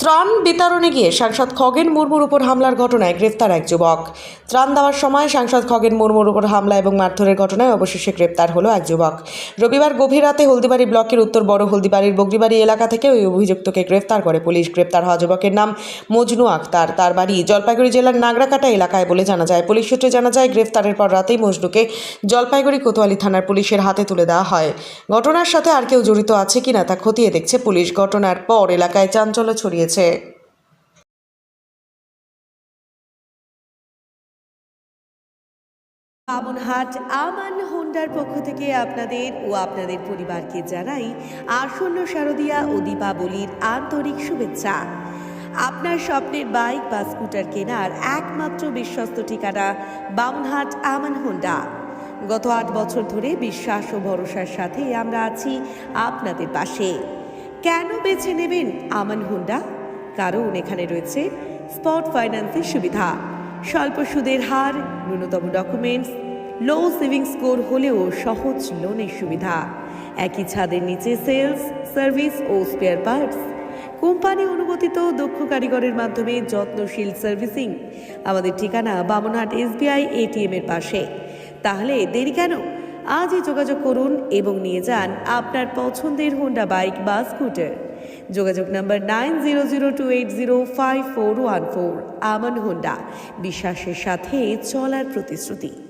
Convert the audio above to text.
ত্রাণ বিতরণে গিয়ে সাংসদ খগেন মুর্মুর উপর হামলার ঘটনায় গ্রেফতার এক যুবক। ত্রাণ দেওয়ার সময় সাংসদ খগেন মুর্মুর উপর হামলা এবং মারধরের ঘটনায় অবশেষে গ্রেপ্তার হলো এক যুবক। রবিবার গভীর রাতে হলদিবাড়ি ব্লকের উত্তর বড় হলদিবাড়ির বগরিবাড়ি এলাকা থেকে ওই অভিযুক্তকে গ্রেফতার করে পুলিশ। গ্রেপ্তার হওয়া যুবকের নাম মজনু আক্তার। তার বাড়ি জলপাইগুড়ি জেলার নাগরাকাটা এলাকায় বলে জানা যায়। পুলিশ সূত্রে জানা যায়, গ্রেফতারের পর রাতেই মজনুকে জলপাইগুড়ি কোতোয়ালি থানার পুলিশের হাতে তুলে দেওয়া হয়। ঘটনার সাথে আর কেউ জড়িত আছে কিনা তা খতিয়ে দেখছে পুলিশ। ঘটনার পর এলাকায় চাঞ্চল্য ছড়িয়েছে বামনহাট আমান হোন্ডার পক্ষ থেকে আপনাদের ও আপনাদের পরিবারকে জানাই আসন্ন ও দীপাবলির আন্তরিক শুভেচ্ছা। আপনার স্বপ্নের বাইক বা স্কুটার কেনার একমাত্র বিশ্বস্ত ঠিকানা বামনহাট আমান হোন্ডা। গত আট বছর ধরে বিশ্বাস ও ভরসার সাথে আমরা আছি আপনাদের পাশে। কেন বেছে নেবেন আমান হোন্ডা? কারণ এখানে রয়েছে স্পট ফাইন্যান্সের সুবিধা। স্বল্প সুদের হার, ন্যূনতম ডকুমেন্টস লো সেভিং স্কোর হলেও সহজ লোনের সুবিধা। একই ছাদের নিচে সেলস সার্ভিস ও স্পেয়ার পার্টস কোম্পানি অনুমোদিত দক্ষ কারিগরের মাধ্যমে যত্নশীল সার্ভিসিং আমাদের ঠিকানা বামনহাট এসবিআই এটিএম এর পাশে। তাহলে দেরি কেন? আজই যোগাযোগ করুন এবং নিয়ে যান আপনার পছন্দের হোন্ডা বাইক বা স্কুটার যোগাযোগ নম্বর nine zero zero two eight zero five four one four. Aman Honda বিশ্বাসের সাথে চলার প্রতিশ্রুতি।